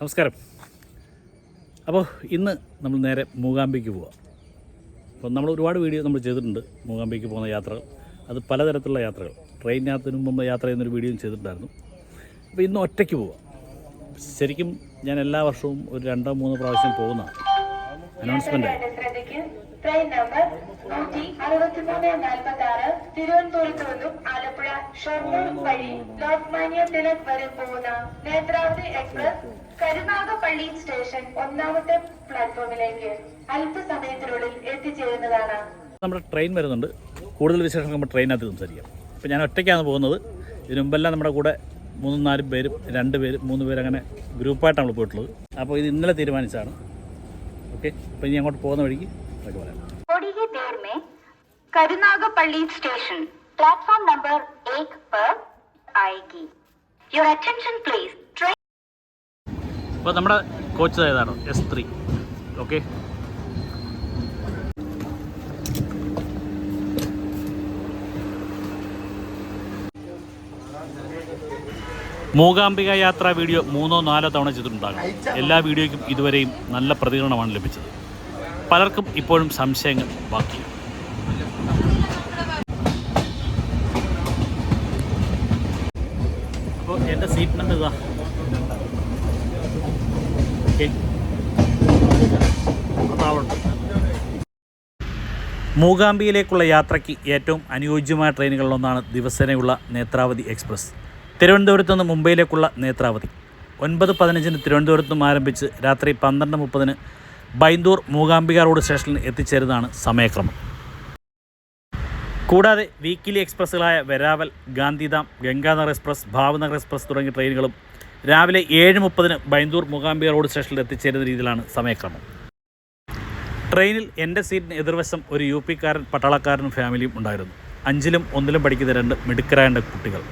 നമസ്കാരം. അപ്പോൾ ഇന്ന് നമ്മൾ നേരെ മൂകാംബിക്ക് പോവാം. അപ്പോൾ നമ്മൾ ഒരുപാട് വീഡിയോ നമ്മൾ ചെയ്തിട്ടുണ്ട് മൂകാംബിക്ക് പോകുന്ന യാത്രകൾ. അത് പലതരത്തിലുള്ള യാത്രകൾ. ട്രെയിനിനകത്തിന് മുമ്പ് യാത്ര ചെയ്യുന്നൊരു വീഡിയോയും ചെയ്തിട്ടുണ്ടായിരുന്നു. അപ്പോൾ ഇന്ന് ഒറ്റയ്ക്ക് പോവാം. ശരിക്കും ഞാൻ എല്ലാ വർഷവും ഒരു രണ്ടോ മൂന്നോ പ്രാവശ്യം പോകുന്ന അനൗൺസ്മെന്റ് ട്രെയിൻ നമ്പർ നൂറ്റി അറുപത്തിമൂന്ന് നാൽപ്പത്തി ആറ് തിരുവനന്തപുരത്ത് നിന്നും ആലപ്പുഴ ഷൊർണൂർ വഴി ലോക്മാന്യ തിലക് വരെ പോകുന്ന നേത്രാവതി എക്സ്പ്രസ് കരുനാഗപ്പള്ളി സ്റ്റേഷൻ ഒന്നാമത്തെ പ്ലാറ്റ്ഫോമിലേക്ക് അല്പസമയത്തിനുള്ളിൽ എത്തിച്ചേരുന്നതാണ്. നമ്മുടെ ട്രെയിൻ വരുന്നുണ്ട്. കൂടുതൽ വിശേഷങ്ങൾ നമ്മൾ ട്രെയിനകത്ത് സംസാരിക്കാം. ഇപ്പം ഞാൻ ഒറ്റയ്ക്കാണ് പോകുന്നത്. ഇതിനു മുമ്പെല്ലാം നമ്മുടെ കൂടെ മൂന്നും നാലും പേരും രണ്ട് പേര് മൂന്ന് പേര് അങ്ങനെ ഗ്രൂപ്പായിട്ടാണ് നമ്മൾ പോയിട്ടുള്ളത്. അപ്പോൾ ഇത് ഇന്നലെ തീരുമാനിച്ചാണ് ഓക്കെ? അപ്പം ഇനി അങ്ങോട്ട് പോകുന്ന വഴിക്ക് അതൊക്കെ പറയാം. കരുനാഗപ്പള്ളി സ്റ്റേഷൻ. പ്ലാറ്റ്ഫോം നമ്പർ ഏക് യുവർ അറ്റൻഷൻ പ്ലീസ് ട്രെയിൻ അപ്പോൾ നമ്മുടെ കോച്ച് ഏതാണ്? എസ് ത്രീ ഓക്കെ മൂകാംബിക യാത്രാ വീഡിയോ മൂന്നോ നാലോ തവണ ചെയ്തിട്ടുണ്ടാകും. എല്ലാ വീഡിയോയ്ക്കും ഇതുവരെയും നല്ല പ്രതികരണമാണ് ലഭിച്ചത്. പലർക്കും ഇപ്പോഴും സംശയങ്ങൾ ബാക്കിയാണ് എന്റെ സീറ്റ് നമ്പർ ഇതാ? മൂകാംബിയിലേക്കുള്ള യാത്രയ്ക്ക് ഏറ്റവും അനുയോജ്യമായ ട്രെയിനുകളിലൊന്നാണ് ദിവസേനയുള്ള നേത്രാവതി എക്സ്പ്രസ്. തിരുവനന്തപുരത്ത് നിന്ന് മുംബൈയിലേക്കുള്ള നേത്രാവതി. ഒൻപത് പതിനഞ്ചിന് തിരുവനന്തപുരത്ത് നിന്നും ആരംഭിച്ച് രാത്രി പന്ത്രണ്ട് മുപ്പതിന് ബൈന്ദൂർ മൂകാംബിക റോഡ് സ്റ്റേഷനിൽ എത്തിച്ചേരുന്നതാണ് സമയക്രമം. കൂടാതെ വീക്കിലി എക്സ്പ്രസ്സുകളായ വരാവൽ ഗാന്ധിധാം ഗംഗാനഗർ എക്സ്പ്രസ് ഭാവനഗർ എക്സ്പ്രസ് തുടങ്ങിയ ട്രെയിനുകളും രാവിലെ ഏഴ് മുപ്പതിന് ബൈന്ദൂർ മൂകാംബിക റോഡ് സ്റ്റേഷനിൽ എത്തിച്ചേരുന്ന രീതിയിലാണ് സമയക്രമം. ട്രെയിനിൽ എന്റെ സീറ്റിന് എതിർവശം ഒരു യു പിക്കാരൻ പട്ടാളക്കാരനും ഫാമിലിയും ഉണ്ടായിരുന്നു. അഞ്ചിലും ഒന്നിലും പഠിക്കുന്ന രണ്ട് മിടുക്കരായ കുട്ടികൾ.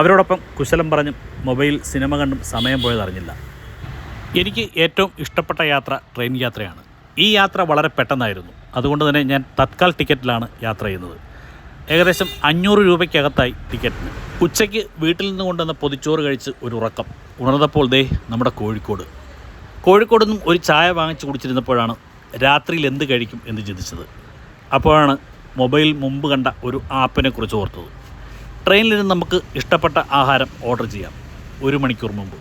അവരോടൊപ്പം കുശലം പറഞ്ഞും മൊബൈൽ സിനിമ കണ്ടും സമയം പോയതറിഞ്ഞില്ല എനിക്ക് ഏറ്റവും ഇഷ്ടപ്പെട്ട യാത്ര ട്രെയിൻ യാത്രയാണ്. ഈ യാത്ര വളരെ പെട്ടെന്നായിരുന്നു. അതുകൊണ്ട് തന്നെ ഞാൻ തത്കാൽ ടിക്കറ്റിലാണ് യാത്ര ചെയ്യുന്നത്. ഏകദേശം അഞ്ഞൂറ് രൂപയ്ക്കകത്തായി ടിക്കറ്റിന്. ഉച്ചയ്ക്ക് വീട്ടിൽ നിന്ന് കൊണ്ടുവന്ന പൊതിച്ചോറ് കഴിച്ച് ഒരു ഉറക്കം. ഉണർന്നപ്പോൾ ദേ നമ്മുടെ കോഴിക്കോട്. കോഴിക്കോട് നിന്നും ഒരു ചായ വാങ്ങിച്ച് കുടിച്ചിരുന്നപ്പോഴാണ് രാത്രിയിൽ എന്ത് കഴിക്കും എന്ന് ചിന്തിച്ചത്. അപ്പോഴാണ് മൊബൈൽ മുമ്പ് കണ്ട ഒരു ആപ്പിനെ കുറിച്ച് ഓർത്തത്. ട്രെയിനിലിരുന്ന് നമുക്ക് ഇഷ്ടപ്പെട്ട ആഹാരം ഓർഡർ ചെയ്യാം. ഒരു മണിക്കൂർ മുമ്പ്.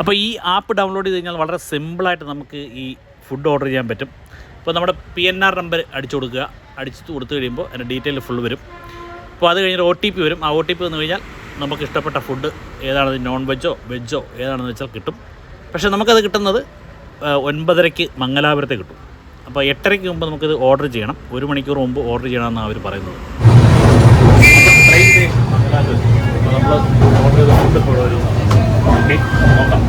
അപ്പോൾ ഈ ആപ്പ് ഡൗൺലോഡ് ചെയ്ത് കഴിഞ്ഞാൽ വളരെ സിമ്പിളായിട്ട് നമുക്ക് ഈ ഫുഡ് ഓർഡർ ചെയ്യാൻ പറ്റും. ഇപ്പോൾ നമ്മുടെ പി എൻ ആർ നമ്പർ അടിച്ചു കൊടുക്കുക. അടിച്ചു കൊടുത്തു കഴിയുമ്പോൾ അതിന്റെ ഡീറ്റെയിൽ ഫുൾ വരും. അപ്പോൾ അത് കഴിഞ്ഞൊരു ഒ ടി പി വരും. ആ ഒ ടി പി വന്നു കഴിഞ്ഞാൽ നമുക്ക് ഇഷ്ടപ്പെട്ട ഫുഡ് ഏതാണത് നോൺ വെജോ വെജോ ഏതാണെന്ന് വെച്ചാൽ കിട്ടും. പക്ഷേ നമുക്കത് കിട്ടുന്നത് ഒൻപതരയ്ക്ക് മംഗലാപുരത്തെ കിട്ടും. അപ്പോൾ എട്ടരയ്ക്ക് മുമ്പ് നമുക്കിത് ഓർഡർ ചെയ്യണം. ഒരു മണിക്കൂർ മുമ്പ് ഓർഡർ ചെയ്യണമെന്നാണ് അവർ പറയുന്നത്. നമ്മൾ ഓർഡർ ചെയ്ത ഫുഡ് ഓക്കെ നോക്കാം.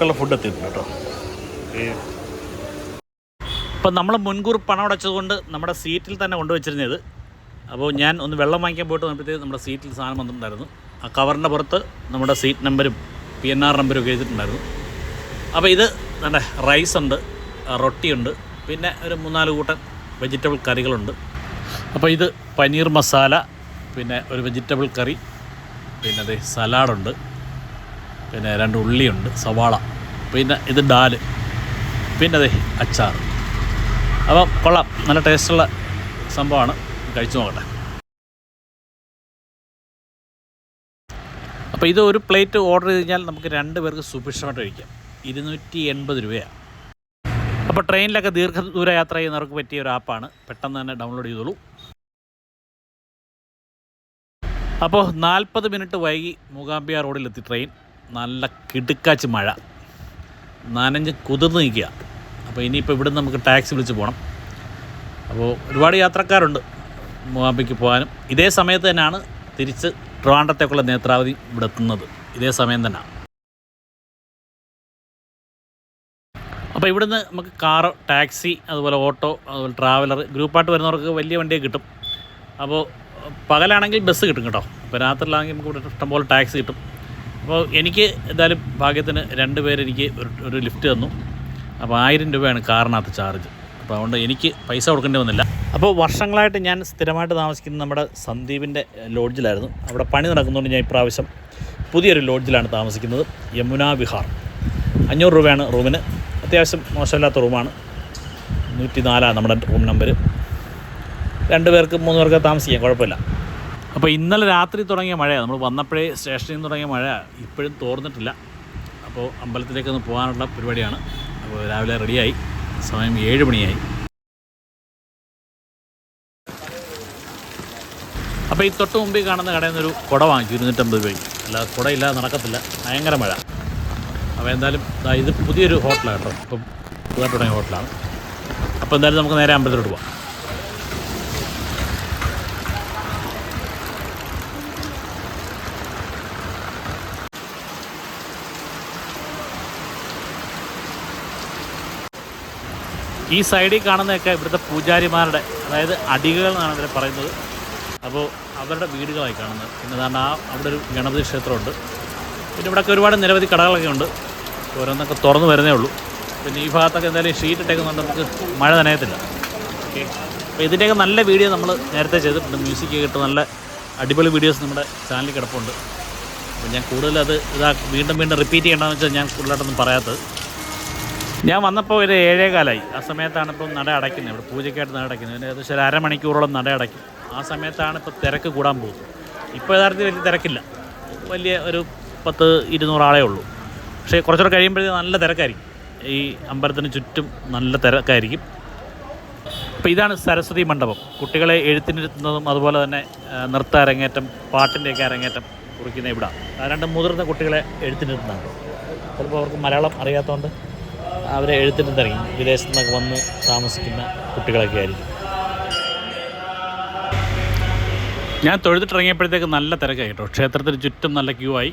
നമുക്കുള്ള ഫുഡ് എത്തിയിട്ടുണ്ട് കേട്ടോ. ഇപ്പം നമ്മൾ മുൻകൂർ പണം അടച്ചതുകൊണ്ട് നമ്മുടെ സീറ്റിൽ തന്നെ കൊണ്ടുവച്ചിരുന്നത്. അപ്പോൾ ഞാൻ ഒന്ന് വെള്ളം വാങ്ങിക്കാൻ പോയിട്ട് വന്നപ്പോഴത്തേക്ക് നമ്മുടെ സീറ്റിൽ സാധനം വന്നിട്ടുണ്ടായിരുന്നു. ആ കവറിന്റെ പുറത്ത് നമ്മുടെ സീറ്റ് നമ്പരും പി എൻ ആർ നമ്പരും ഒക്കെ എഴുതിയിട്ടുണ്ടായിരുന്നു. അപ്പോൾ ഇത് നമ്മുടെ റൈസ് ഉണ്ട് റൊട്ടിയുണ്ട് പിന്നെ ഒരു മൂന്നാൽ കൂട്ടം വെജിറ്റബിൾ കറികളുണ്ട്. അപ്പോൾ ഇത് പനീർ മസാല പിന്നെ ഒരു വെജിറ്റബിൾ കറി പിന്നെ അതെ സലാഡുണ്ട്. പിന്നെ രണ്ട് ഉള്ളിയുണ്ട് സവാള പിന്നെ ഇത് ഡാൽ പിന്നെ അതെ അച്ചാർ. അപ്പോൾ കൊള്ളാം നല്ല ടേസ്റ്റുള്ള സംഭവമാണ്. കഴിച്ചു നോക്കട്ടെ. അപ്പോൾ ഇത് ഒരു പ്ലേറ്റ് ഓർഡർ ചെയ്ത് കഴിഞ്ഞാൽ നമുക്ക് രണ്ട് പേർക്ക് സുഭിക്ഷമായിട്ട് കഴിക്കാം. ഇരുന്നൂറ്റി എൺപത് രൂപയാണ്. അപ്പോൾ ട്രെയിനിലൊക്കെ ദീർഘദൂര യാത്ര ചെയ്യുന്നവർക്ക് പറ്റിയ ഒരു ആപ്പാണ്. പെട്ടെന്ന് തന്നെ ഡൗൺലോഡ് ചെയ്തോളൂ. അപ്പോൾ നാൽപ്പത് മിനിറ്റ് വൈകി മൂകാംബിയ റോഡിലെത്തി ട്രെയിൻ. നല്ല കിടുക്കാച്ച് മഴ. നനഞ്ഞ് കുതിർന്ന് നിൽക്കുക. അപ്പോൾ ഇനിയിപ്പോൾ ഇവിടുന്ന് നമുക്ക് ടാക്സി വിളിച്ച് പോകണം. അപ്പോൾ ഒരുപാട് യാത്രക്കാരുണ്ട് മൂവാമ്പയ്ക്ക് പോകാനും. ഇതേ സമയത്ത് തന്നെയാണ് തിരിച്ച് ട്രിവാൻഡ്രത്തേക്കുള്ള നേത്രാവതി ഇവിടെ എത്തുന്നത്. ഇതേ സമയം തന്നെ. അപ്പോൾ ഇവിടുന്ന് നമുക്ക് കാറ് ടാക്സി അതുപോലെ ഓട്ടോ അതുപോലെ ട്രാവലർ ഗ്രൂപ്പായിട്ട് വരുന്നവർക്ക് വലിയ വണ്ടിയെ കിട്ടും. അപ്പോൾ പകലാണെങ്കിൽ ബസ് കിട്ടും കേട്ടോ. അപ്പോൾ രാത്രിയിലാണെങ്കിൽ നമുക്ക് ഇവിടെ ഇഷ്ടംപോലെ ടാക്സി കിട്ടും. അപ്പോൾ എനിക്ക് എന്തായാലും ഭാഗ്യത്തിന് രണ്ട് പേരെനിക്ക് ഒരു ഒരു ലിഫ്റ്റ് തന്നു. അപ്പോൾ ആയിരം രൂപയാണ് കാറിനകത്ത് ചാർജ് അപ്പോൾ അതുകൊണ്ട് എനിക്ക് പൈസ കൊടുക്കേണ്ടി വന്നില്ല. അപ്പോൾ വർഷങ്ങളായിട്ട് ഞാൻ സ്ഥിരമായിട്ട് താമസിക്കുന്നത് നമ്മുടെ സന്ദീപിന്റെ ലോഡ്ജിലായിരുന്നു. അവിടെ പണി നടക്കുന്നതുകൊണ്ട് ഞാൻ ഇപ്രാവശ്യം പുതിയൊരു ലോഡ്ജിലാണ് താമസിക്കുന്നത്. യമുന വിഹാർ. അഞ്ഞൂറ് രൂപയാണ് റൂമിന്. അത്യാവശ്യം മോശമില്ലാത്ത റൂമാണ്. നൂറ്റി നാലാണ് നമ്മുടെ റൂം നമ്പർ രണ്ട് പേർക്ക് മൂന്ന് പേർക്ക് താമസിക്കാം. കുഴപ്പമില്ല. അപ്പോൾ ഇന്നലെ രാത്രി തുടങ്ങിയ മഴയാണ് നമ്മൾ വന്നപ്പോഴേ സ്റ്റേഷനിൽ നിന്ന് തുടങ്ങിയ മഴ ഇപ്പോഴും തോർന്നിട്ടില്ല. അപ്പോൾ അമ്പലത്തിലേക്ക് ഒന്ന് പോകാനുള്ള പരിപാടിയാണ്. അപ്പോൾ രാവിലെ റെഡിയായി. സമയം ഏഴ് മണിയായി. അപ്പോൾ ഈ തൊട്ട് മുമ്പിൽ കാണുന്ന കടയിൽ നിന്നൊരു കുട വാങ്ങിച്ചു. ഇരുന്നൂറ്റമ്പത് രൂപയ്ക്ക്. അല്ല കുടയില്ലാതെ നടക്കത്തില്ല. ഭയങ്കര മഴ. അപ്പോൾ എന്തായാലും ഇത് പുതിയൊരു ഹോട്ടലാണ് കേട്ടോ. ഇപ്പം പുതുതായിട്ട് തുടങ്ങിയ ഹോട്ടലാണ്. അപ്പോൾ എന്തായാലും നമുക്ക് നേരെ അമ്പലത്തിലോട്ട് പോവാം. ഈ സൈഡിൽ കാണുന്നതൊക്കെ ഇവിടുത്തെ പൂജാരിമാരുടെ അതായത് അടികൾ എന്നാണ് ഇവരെ പറയുന്നത്. അപ്പോൾ അവരുടെ വീടുകളായി കാണുന്നത്. പിന്നെ കാരണം ആ അവിടെ ഒരു ഗണപതി ക്ഷേത്രമുണ്ട്. പിന്നെ ഇവിടെയൊക്കെ ഒരുപാട് നിരവധി കടകളൊക്കെ ഉണ്ട്. ഓരോന്നൊക്കെ തുറന്നു വരുന്നേ ഉള്ളൂ. പിന്നെ ഈ ഭാഗത്തൊക്കെ എന്തായാലും ഷീറ്റ് ഇട്ടേക്കുന്നുണ്ട് നമുക്ക് മഴ നനയത്തില്ല. ഓക്കെ. അപ്പോൾ ഇതിന്റെയൊക്കെ നല്ല വീഡിയോ നമ്മൾ നേരത്തെ ചെയ്തിട്ടുണ്ട് മ്യൂസിക് കേട്ട് നല്ല അടിപൊളി വീഡിയോസ് നമ്മുടെ ചാനലിൽ കിടപ്പുണ്ട്. അപ്പോൾ ഞാൻ കൂടുതലത് ഇതാ വീണ്ടും വീണ്ടും റിപ്പീറ്റ് ചെയ്യണമെന്ന് വെച്ചാൽ ഞാൻ കൂടുതലായിട്ടൊന്നും പറയാത്തത്. ഞാൻ വന്നപ്പോൾ ഒരു ഏഴേകാലായി ആ സമയത്താണ് ഇപ്പം നട അടയ്ക്കുന്നത്. ഇവിടെ പൂജയ്ക്കായിട്ട് നട അടയ്ക്കുന്നത്. ഏകദേശം ഒരു അരമണിക്കൂറോളം നട അടയ്ക്കും. ആ സമയത്താണ് ഇപ്പോൾ തിരക്ക് കൂടാൻ പോകുന്നത്. ഇപ്പോൾ യഥാർത്ഥത്തിൽ വലിയ തിരക്കില്ല. വലിയ ഒരു പത്ത് ഇരുന്നൂറ് ആളേ ഉള്ളൂ. പക്ഷേ കുറച്ചുകൂടെ കഴിയുമ്പോഴത്തേക്ക് നല്ല തിരക്കായിരിക്കും. ഈ അമ്പലത്തിന് ചുറ്റും നല്ല തിരക്കായിരിക്കും. അപ്പോൾ ഇതാണ് സരസ്വതി മണ്ഡപം. കുട്ടികളെ എഴുത്തിനിരുത്തുന്നതും അതുപോലെ തന്നെ നൃത്ത അരങ്ങേറ്റം പാട്ടിന്റെയൊക്കെ അരങ്ങേറ്റം കുറിക്കുന്ന ഇവിടെ രണ്ട് മുതിർന്ന കുട്ടികളെ എഴുത്തിനിരുത്തുന്നതാണ്. ചിലപ്പോൾ അവർക്ക് മലയാളം അറിയാത്തതുകൊണ്ട് അവരെ എഴുത്തിട്ട് തുടങ്ങി വിദേശത്തു നിന്നൊക്കെ വന്ന് താമസിക്കുന്ന കുട്ടികളൊക്കെ ആയിരിക്കും. ഞാൻ തൊഴുതിട്ടിറങ്ങിയപ്പോഴത്തേക്ക് നല്ല തിരക്കായി കേട്ടോ. ക്ഷേത്രത്തിന് ചുറ്റും നല്ല ക്യൂ ആയി.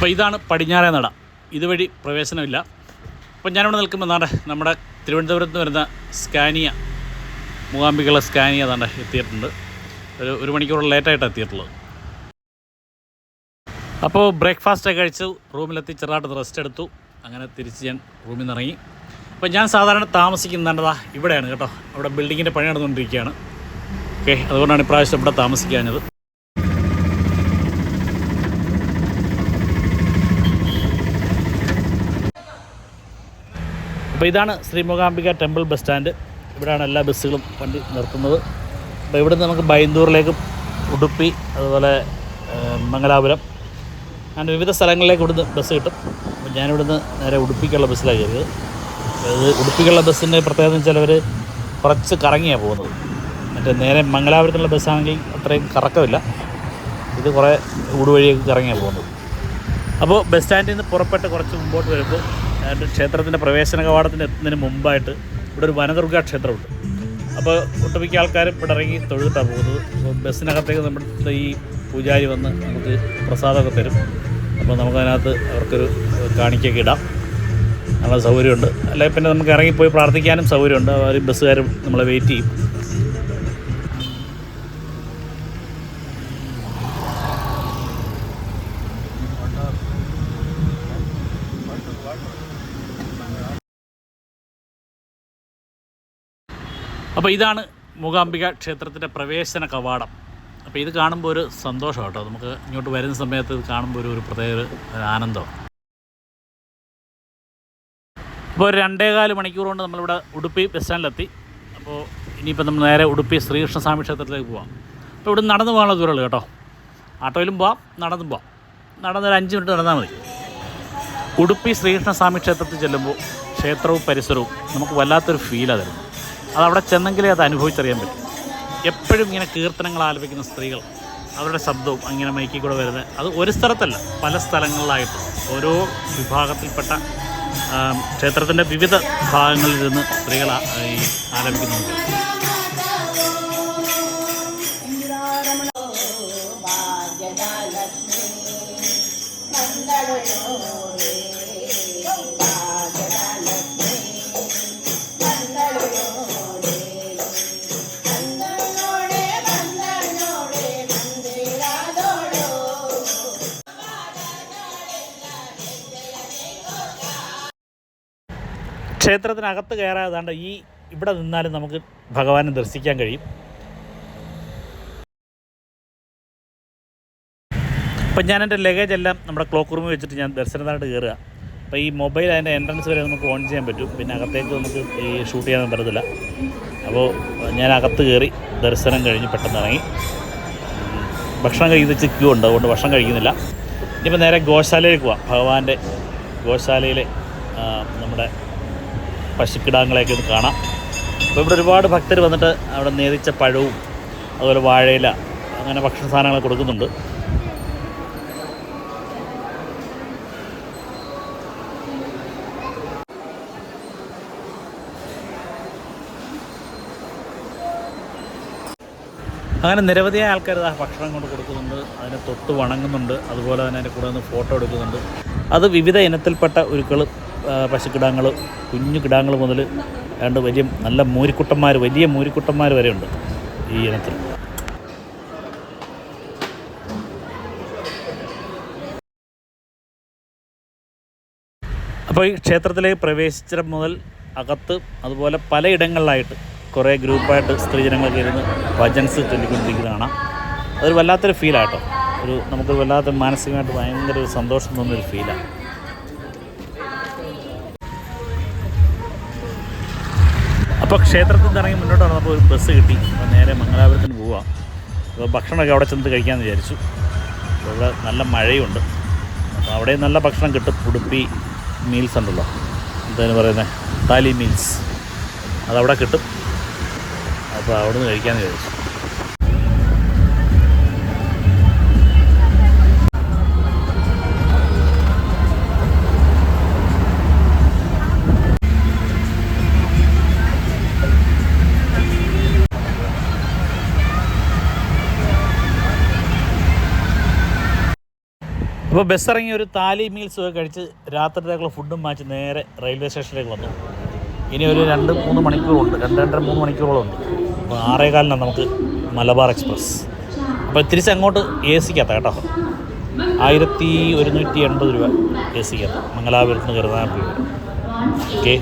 അപ്പോൾ ഇതാണ് പടിഞ്ഞാറേ നട. ഇതുവഴി പ്രവേശനമില്ല. അപ്പോൾ ഞാനിവിടെ നിൽക്കുമ്പോൾ നാടെ നമ്മുടെ തിരുവനന്തപുരത്ത് നിന്ന് വരുന്ന സ്കാനിയ മൂകാംബികളെ സ്കാനിയ നട എത്തിയിട്ടുണ്ട്. ഒരു ഒരു മണിക്കൂർ ലേറ്റായിട്ടാണ് എത്തിയിട്ടുള്ളത്. അപ്പോൾ ബ്രേക്ക്ഫാസ്റ്റ് ഒക്കെ കഴിച്ചു റൂമിലെത്തി ചെറുതായിട്ട് റെസ്റ്റ് എടുത്തു. അങ്ങനെ തിരിച്ച് ഞാൻ റൂമിൽ നിന്ന് ഇറങ്ങി. അപ്പോൾ ഞാൻ സാധാരണ താമസിക്കുന്നതാ ഇവിടെയാണ് കേട്ടോ. അവിടെ ബിൽഡിങ്ങിന്റെ പണി നടന്നുകൊണ്ടിരിക്കുകയാണ്. ഓക്കെ അതുകൊണ്ടാണ് ഇപ്രാവശ്യം ഇവിടെ താമസിക്കാഞ്ഞത്. അപ്പോൾ ഇതാണ് ശ്രീമുഖാംബിക ടെമ്പിൾ ബസ് സ്റ്റാൻഡ്. ഇവിടെയാണ് എല്ലാ ബസ്സുകളും വണ്ടി നിർത്തുന്നത്. അപ്പോൾ ഇവിടുന്ന് നമുക്ക് ബൈന്ദൂറിലേക്കും ഉടുപ്പി അതുപോലെ മംഗലാപുരം അങ്ങനെ വിവിധ സ്ഥലങ്ങളിലേക്ക് ഇവിടുന്ന് ബസ് കിട്ടും. അപ്പോൾ ഞാനിവിടുന്ന് നേരെ ഉടുപ്പിക്കുള്ള ബസ്സിലാണ് കയറിയത്. അത് ഉടുപ്പിക്കുള്ള ബസ്സിന്റെ പ്രത്യേകത വെച്ചാൽ അവർ കുറച്ച് കറങ്ങിയാണ് പോകുന്നത്. മറ്റേ നേരെ മംഗലാപുരത്തുള്ള ബസ്സാണെങ്കിൽ അത്രയും കറക്കമില്ല. ഇത് കുറേ ഊടുവഴിയൊക്കെ കറങ്ങിയാണ് പോകുന്നത്. അപ്പോൾ ബസ് സ്റ്റാൻഡിൽ നിന്ന് പുറപ്പെട്ട് കുറച്ച് മുമ്പോട്ട് വരുമ്പോൾ ക്ഷേത്രത്തിന്റെ പ്രവേശന കവാടത്തിന് എത്തുന്നതിന് മുമ്പായിട്ട് ഇവിടെ ഒരു വനദുർഗ ക്ഷേത്രമുണ്ട്. അപ്പോൾ ഒട്ടുമിക്ക ആൾക്കാരും ഇവിടെ ഇറങ്ങി തൊഴുതിട്ടാണ് പോകുന്നത്. ബസ്സിനകത്തേക്ക് നമ്മുടെ ഈ പൂജാരി വന്ന് നമുക്ക് പ്രസാദമൊക്കെ തരും. അപ്പോൾ നമുക്കതിനകത്ത് അവർക്കൊരു കാണിക്കൊക്കെ ഇടാം. നല്ല സൗകര്യമുണ്ട്. അല്ലെങ്കിൽ പിന്നെ നമുക്ക് ഇറങ്ങിപ്പോയി പ്രാർത്ഥിക്കാനും സൗകര്യമുണ്ട്. അവർ ബസ്സുകാരും നമ്മളെ വെയിറ്റ് ചെയ്യും. അപ്പോൾ ഇതാണ് മൂകാംബിക ക്ഷേത്രത്തിന്റെ പ്രവേശന കവാടം. അപ്പോൾ ഇത് കാണുമ്പോൾ ഒരു സന്തോഷം കേട്ടോ. നമുക്ക് ഇങ്ങോട്ട് വരുന്ന സമയത്ത് ഇത് കാണുമ്പോൾ ഒരു പ്രത്യേക ഒരു ആനന്ദം. ഇപ്പോൾ രണ്ടേകാൽ മണിക്കൂർ കൊണ്ട് നമ്മളിവിടെ ഉടുപ്പി ബസ് സ്റ്റാൻഡിലെത്തി. അപ്പോൾ ഇനിയിപ്പോൾ നമ്മൾ നേരെ ഉടുപ്പി ശ്രീകൃഷ്ണസ്വാമി ക്ഷേത്രത്തിലേക്ക് പോവാം. അപ്പോൾ ഇവിടെ നടന്നു പോകാനുള്ള ദൂരമുള്ളൂ കേട്ടോ. ആട്ടോയിലും പോവാം നടന്നും പോവാം. നടന്നൊരു അഞ്ച് മിനിറ്റ് നടന്നാൽ മതി. ഉടുപ്പി ശ്രീകൃഷ്ണസ്വാമി ക്ഷേത്രത്തിൽ ചെല്ലുമ്പോൾ ക്ഷേത്രവും പരിസരവും നമുക്ക് വല്ലാത്തൊരു ഫീലാണ് തരുന്നത്. അതവിടെ ചെന്നെങ്കിലേ അത് അനുഭവിച്ചറിയാൻ പറ്റും. എപ്പോഴും ഇങ്ങനെ കീർത്തനങ്ങൾ ആലപിക്കുന്ന സ്ത്രീകൾ അവരുടെ ശബ്ദവും അങ്ങനെ മൈക്കിൽ കൂടെ വരുന്നത് അത് ഒരു സ്ഥലത്തല്ല പല സ്ഥലങ്ങളിലായിട്ട്. ഓരോ വിഭാഗത്തിൽപ്പെട്ട ക്ഷേത്രത്തിന്റെ വിവിധ ഭാഗങ്ങളിൽ നിന്ന് സ്ത്രീകൾ ആലപിക്കുന്നുണ്ട്. ക്ഷേത്രത്തിനകത്ത് കയറാതാണ്ട് ഈ ഇവിടെ നിന്നാലും നമുക്ക് ഭഗവാനെ ദർശിക്കാൻ കഴിയും. അപ്പം ഞാൻ എന്റെ ലഗേജ് എല്ലാം നമ്മുടെ ക്ലോക്ക് റൂമിൽ വെച്ചിട്ട് ഞാൻ ദർശനത്തിനായിട്ട് കയറുക. അപ്പോൾ ഈ മൊബൈൽ അതിന്റെ എൻട്രൻസ് വരെ നമുക്ക് ഓൺ ചെയ്യാൻ പറ്റും. പിന്നെ അകത്തേക്ക് നമുക്ക് ഈ ഷൂട്ട് ചെയ്യാൻ പറ്റത്തില്ല. അപ്പോൾ ഞാൻ അകത്ത് കയറി ദർശനം കഴിഞ്ഞ് പെട്ടെന്ന് ഇറങ്ങി. ഭക്ഷണം കഴിക്കുന്ന ക്യൂ ഉണ്ട്. അതുകൊണ്ട് ഭക്ഷണം കഴിക്കുന്നില്ല. ഇനിയിപ്പോൾ നേരെ ഗോശാലയിലേക്ക് പോവാം. ഭഗവാന്റെ ഗോശാലയിലെ നമ്മുടെ പശുക്കിടാങ്ങളെയൊക്കെ ഒന്ന് കാണാം. അപ്പോൾ ഇവിടെ ഒരുപാട് ഭക്തർ വന്നിട്ട് അവിടെ നേതിച്ച പഴവും അതുപോലെ വാഴയില അങ്ങനെ ഭക്ഷണ സാധനങ്ങൾ കൊടുക്കുന്നുണ്ട്. അങ്ങനെ നിരവധിയായ ആൾക്കാർ ആ ഭക്ഷണം കൊണ്ട് കൊടുക്കുന്നുണ്ട്. അതിനെ തൊട്ട് വണങ്ങുന്നുണ്ട്. അതുപോലെ തന്നെ അതിന്റെ കൂടെ നിന്ന് ഫോട്ടോ എടുക്കുന്നുണ്ട്. അത് വിവിധ ഇനത്തിൽപ്പെട്ട ഉരുക്കൾ പശുക്കിടാങ്ങൾ കുഞ്ഞു കിടാങ്ങൾ മുതൽ രണ്ട് വലിയ നല്ല മൂരിക്കുട്ടന്മാർ വലിയ മൂരിക്കുട്ടന്മാർ വരെ ഉണ്ട് ഈ ഇനത്തിൽ. അപ്പോൾ ഈ ക്ഷേത്രത്തിലേക്ക് പ്രവേശിച്ചിടം മുതൽ അകത്ത് അതുപോലെ പലയിടങ്ങളിലായിട്ട് കുറേ ഗ്രൂപ്പായിട്ട് സ്ത്രീജനങ്ങളൊക്കെ ഇരുന്ന് ഭജൻസ് ചൊല്ലിക്കൊണ്ടിരിക്കുന്നത് കാണാം അതൊരു വല്ലാത്തൊരു ഫീലാട്ടോ ഒരു നമുക്ക് വല്ലാത്ത മാനസികമായിട്ട് ഭയങ്കര ഒരു സന്തോഷം തോന്നുന്നൊരു ഫീലാണ് അപ്പോൾ ക്ഷേത്രത്തിൽ നിന്ന് ഇറങ്ങി മുന്നോട്ട് വന്നപ്പോൾ ഒരു ബസ് കിട്ടി. അപ്പോൾ നേരെ മംഗലാപുരത്തിന് പോവാം. അപ്പോൾ ഭക്ഷണമൊക്കെ അവിടെ ചെന്ന് കഴിക്കാമെന്ന് വിചാരിച്ചു. അപ്പോൾ ഇവിടെ നല്ല മഴയുണ്ട്. അപ്പോൾ അവിടെ നല്ല ഭക്ഷണം കിട്ടും. ഉടുപ്പി മീൽസ് ഉണ്ടല്ലോ. എന്താണ് പറയുന്നത് താലി മീൽസ് അതവിടെ കിട്ടും. അപ്പോൾ അവിടെ നിന്ന് കഴിക്കാമെന്ന് വിചാരിച്ചു. അപ്പോൾ ബസ് ഇറങ്ങി ഒരു താലി മീൽസ് കഴിച്ച് രാത്രിയിലേക്കുള്ള ഫുഡും മാച്ച് നേരെ റെയിൽവേ സ്റ്റേഷനിലേക്ക് വന്നു. ഇനി ഒരു രണ്ട് മൂന്ന് മണിക്കൂറുണ്ട്. രണ്ട് രണ്ടര മൂന്ന് മണിക്കൂറോളം ഉണ്ട്. അപ്പോൾ ആറേകാലിനാണ് നമുക്ക് മലബാർ എക്സ്പ്രസ് അപ്പോൾ തിരിച്ച് അങ്ങോട്ട് എ സിക്കകത്ത കേട്ടോ. ആയിരത്തി ഒരുന്നൂറ്റി എൺപത് രൂപ എ സിക്കകത്ത് മംഗലാപുരത്ത് നിന്ന് കരുതാൻ ഓക്കെ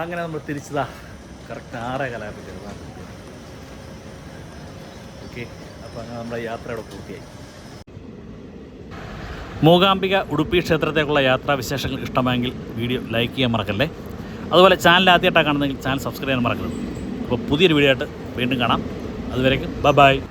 അങ്ങനെ നമ്മൾ തിരിച്ചതാ. കറക്റ്റ് ആറേ ചെറുതാണ് ഓക്കെ അപ്പോൾ അങ്ങനെ നമ്മുടെ യാത്രയുടെ പൂർത്തിയായി. മൂകാംബിക ഉടുപ്പി ക്ഷേത്രത്തേക്കുള്ള യാത്രാവിശേഷങ്ങൾ ഇഷ്ടമായെങ്കിൽ വീഡിയോ ലൈക്ക് ചെയ്യാൻ മറക്കല്ലേ? അതുപോലെ ചാനൽ ആദ്യമായിട്ടാണ് കാണുന്നതെങ്കിൽ ചാനൽ സബ്സ്ക്രൈബ് ചെയ്യാൻ മറക്കരുത്. അപ്പോൾ പുതിയൊരു വീഡിയോ ആയിട്ട് വീണ്ടും കാണാം. അതുവരേക്കും ബൈ ബൈ